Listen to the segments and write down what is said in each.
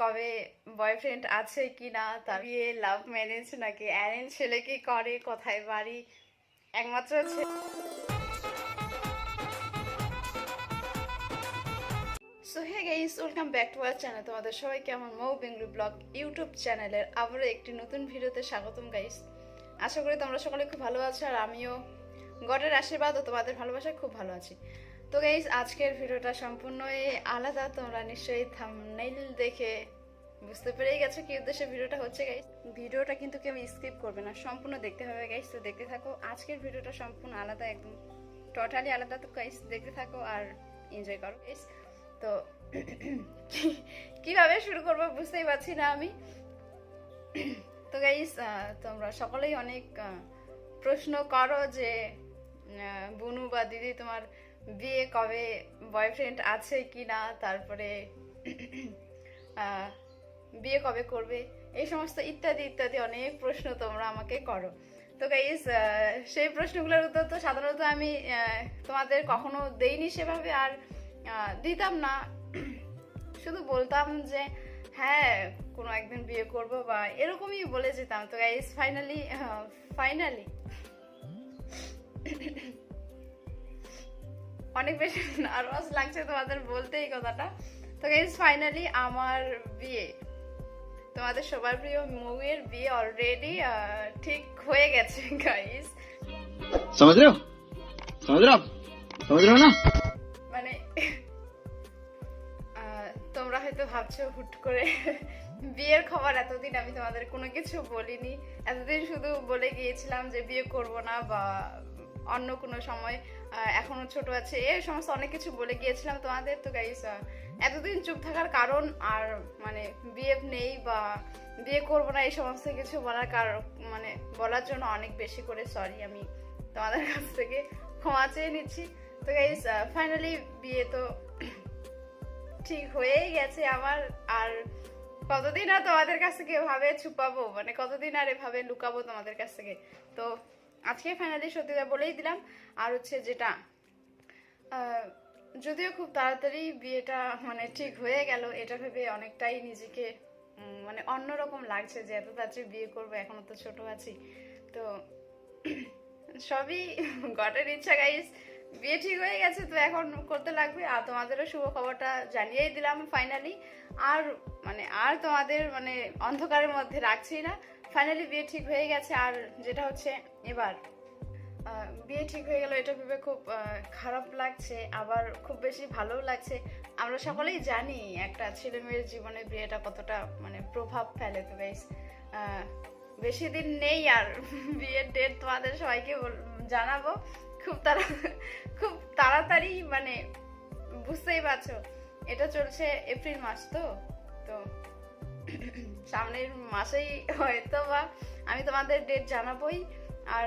কবে বয়ফ্রেন্ড আছে কি না তার বিয়ে লাভ ম্যারেজ নাকি অ্যারেঞ্জ ছেলে কি করে, কোথায় বাড়ি, একমাত্র so hey guys welcome back to our channel তোমাদের সবাইকে আমার মৌ বেঙ্গলু ব্লগ ইউটিউব চ্যানেলের আবারও একটি নতুন ভিডিওতে স্বাগতম গাইস আশা করি তোমরা সকলে খুব ভালো আছো আর আমিও গডের আশীর্বাদ ও তোমাদের ভালোবাসায় খুব ভালো আছি। তো গাইস আজকের ভিডিওটা সম্পূর্ণই আলাদা। তোমরা নিশ্চয়ই থাম্বনেইল দেখে বুঝতে পেরেই গেছো কি উদ্দেশ্যে ভিডিওটা হচ্ছে গাইস ভিডিওটা কিন্তু কেউ স্কিপ করবে না, সম্পূর্ণ দেখতে হবে গাইস তো দেখতে থাকো, আজকের ভিডিওটা সম্পূর্ণ আলাদা একদম টোটালি আলাদা। তো গাইস দেখতে থাকো আর এনজয় করো গাইস তো কীভাবে শুরু করব বুঝতেই পারছি না আমি। তো গাইস তোমরা সকলেই অনেক প্রশ্ন করো যে বুনু বা দিদি তোমার বিয়ে কবে বয়ফ্রেন্ড আছে কি না তারপরে বিয়ে কবে করবে, এই সমস্ত ইত্যাদি ইত্যাদি অনেক প্রশ্ন তোমরা আমাকে করো। তো গাইজ সেই প্রশ্নগুলোর উত্তর তো সাধারণত আমি তোমাদের কখনো দেইনি সেভাবে আর দিতাম না। শুধু বলতাম যে হ্যাঁ কোনো একদিন বিয়ে করব বা এরকমই বলে যেতাম। তো গাইজ ফাইনালি ফাইনালি অনেক বেশি নার্ভাস লাগছে তোমাদের বলতে এই কথাটা। তো গাইজ ফাইনালি আমার বিয়ে। তোমাদের সবার প্রিয় মুভির বিয়ে অলরেডি ঠিক হয়ে গেছে গাইজ সমুদ্র? সমুদ্র? সমুদ্র না? মানে তোমরা হয়তো ভাবছ হুট করে বিয়ের খবর এতদিন আমি তোমাদের কোনো কিছু বলিনি। এতদিন শুধু বলে গিয়েছিলাম যে বিয়ে করব না বা অন্য কোনো সময় আহ, এখনও ছোট আছে। এই সমস্ত অনেক কিছু বলে গিয়েছিলাম তোমাদের। তো গাইস এতদিন চুপ থাকার কারণ আর মানে বিয়ে নেই বা বিয়ে করব না এই সমস্ত কিছু বলার কারণ মানে বলার জন্য অনেক বেশি করে সরি আমি তোমাদের কাছ থেকে ক্ষমা চেয়ে নিচ্ছি। তো গাইস ফাইনালি বিয়ে তো ঠিক হয়েই গেছে আমার। আর কতদিন আর তোমাদের কাছ থেকে এভাবে ছুপাবো? মানে কতদিন আর এভাবে লুকাবো তোমাদের কাছ থেকে? তো আজকে ফাইনালি সত্যিটা বলেই দিলাম। আর হচ্ছে যেটা যদিও খুব তাড়াতাড়ি বিয়েটা মানে ঠিক হয়ে গেল, এটা ভেবে অনেকটাই নিজেকে মানে অন্যরকম লাগছে যে এত তাড়াতাড়ি বিয়ে করব, এখনও তো ছোট আছি। তো সবই গটের ইচ্ছা গাইস বিয়ে ঠিক হয়ে গেছে, তো এখন করতে লাগবে। আর তোমাদেরও শুভ খবরটা জানিয়েই দিলাম ফাইনালি আর মানে আর তোমাদের মানে অন্ধকারের মধ্যে রাখছি না। ফাইনালি বিয়ে ঠিক হয়ে গেছে আর যেটা হচ্ছে এবার বিয়ে ঠিক হয়ে গেল এটা ভেবে খুব খারাপ লাগছে, আবার খুব বেশি ভালোও লাগছে। আমরা সকলেই জানি একটা ছেলে মেয়ের জীবনে বিয়েটা কতটা মানে প্রভাব ফেলে তো গাইস বেশি দিন নেই আর বিয়ের ডেট তোমাদের সবাইকে জানাব। খুব তাড়া খুব তাড়াতাড়ি মানে বুঝতেই পারছ। এটা চলছে এপ্রিল মাস তো। তো সামনের মাসেই হয়তো বা আমি তোমাদের ডেট জানাবোই। আর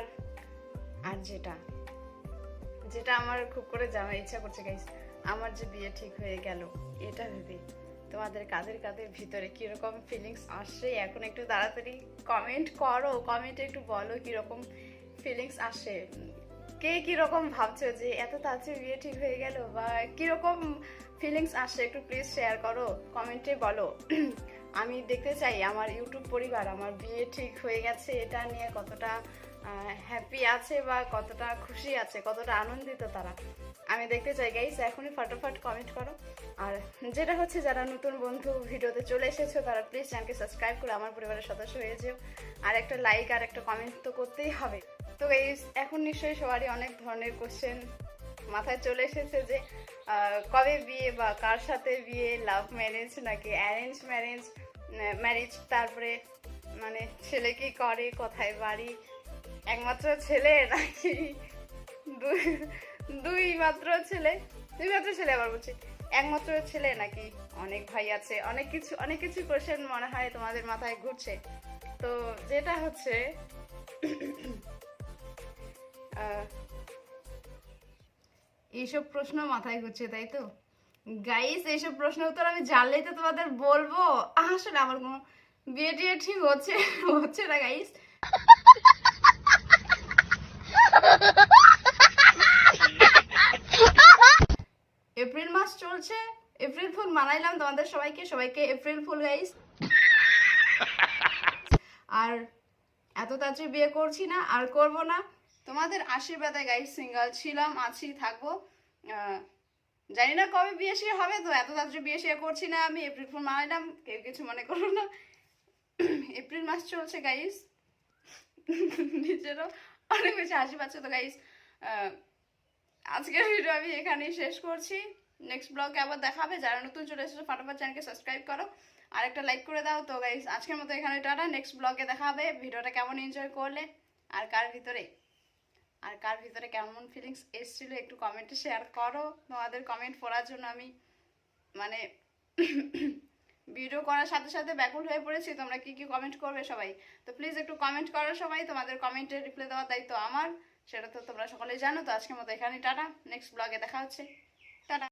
আর যেটা যেটা আমার খুব করে জানার ইচ্ছা করছে গাইস আমার যে বিয়ে ঠিক হয়ে গেল, এটা ভেবে তোমাদের কাদের কাদের ভিতরে কীরকম ফিলিংস আসছে এখন একটু তাড়াতাড়ি কমেন্ট করো কমেন্টে একটু বলো কীরকম ফিলিংস আসে। কে কীরকম ভাবছ যে এত তাড়াতাড়ি বিয়ে ঠিক হয়ে গেল বা কীরকম ফিলিংস আসে, একটু প্লিজ শেয়ার করো কমেন্টে বলো। আমি দেখতে চাই আমার ইউটিউব পরিবার, আমার বিয়ে ঠিক হয়ে গেছে, এটা নিয়ে কতটা হ্যাপি আছে বা কতটা খুশি আছে, কতটা আনন্দিত তারা। আমি দেখতে চাই গাইস এখনই ফটোফট কমেন্ট করো। আর যেটা হচ্ছে, যারা নতুন বন্ধু ভিডিওতে চলে এসেছ, তারা প্লিজ চ্যানেলকে সাবস্ক্রাইব করে আমার পরিবারের সদস্য হয়ে যেও। আর একটা লাইক আর একটা কমেন্ট তো করতেই হবে। তো গাইস এখন নিশ্চয়ই সবারই অনেক ধরনের কোশ্চেন মাথায় চলে এসেছে যে কবে বিয়ে বা কার সাথে বিয়ে লাভ ম্যারেজ নাকি অ্যারেঞ্জ ম্যারেজ ম্যারেজ তারপরে মানে ছেলে কি করে, কোথায় বাড়ি, একমাত্র ছেলে নাকি দুই দুই মাত্র ছেলে? দুই মাত্র ছেলে আবার বলছি। একমাত্র ছেলে নাকি? অনেক ভাই আছে, অনেক কিছু অনেক কিছু কোশ্চেন মনে হয় তোমাদের মাথায় ঘুরছে। তো যেটা হচ্ছে এইসব প্রশ্ন মাথায় ঘুরছে, তাই তো? গাইস এইসব প্রশ্ন উত্তর আমি জানলেই তো তোমাদের বলব। আসলে আমার কোনো বিয়ে টিয়ে ঠিক হচ্ছে হচ্ছে না গাইস এপ্রিল মাস চলছে এপ্রিল ফুল মানাইলাম তোমাদের সবাইকে সবাইকে এপ্রিল ফুল গাইস আর এত তাড়াতাড়ি বিয়ে করছি না, আর করব না। তোমাদের আশীর্বাদে গাইস সিঙ্গেল ছিলাম, আছি, থাকব। জানি না কবে বিয়ে শিয়ে হবে, তো এত তাড়াতাড়ি বিয়ে শিয়ে করছি না আমি এপ্রিল ফোন মানাইলাম কেউ কিছু মনে করো না। এপ্রিল মাস চলছে গাইস নিজেরও অনেক বেশি হাসি পাচ্ছে তো গাইস আজকের ভিডিও আমি এখানেই শেষ করছি। নেক্সট ব্লগে আবার দেখাবে। যারা নতুন চলে এসেছ, ফাটাফাট চ্যানেলকে সাবস্ক্রাইব করো। আর একটা লাইক করে দাও তো গাইস আজকের মতো এখানে টাটা। নেক্সট ব্লগে দেখাবে। ভিডিওটা কেমন এনজয় করলে আর কার ভিতরে? আর কার ভিতরে কেমন ফিলিংস এসেছিল একটু কমেন্টে শেয়ার করো। তোমাদের কমেন্ট পড়ার জন্য আমি মানে ভিডিও করার সাথে সাথে ব্যাকুল হয়ে পড়েছি। তোমরা কি কি কমেন্ট করবে সবাই? তো প্লিজ একটু কমেন্ট করো সবাই। তোমাদের কমেন্টে রিপ্লাই দেওয়ার দায়িত্ব আমার। সেটা তো তোমরা সকলেই জানো। তো আজকের মতো এখানেই, টাটা। নেক্সট ব্লগে দেখা হচ্ছে। টাটা।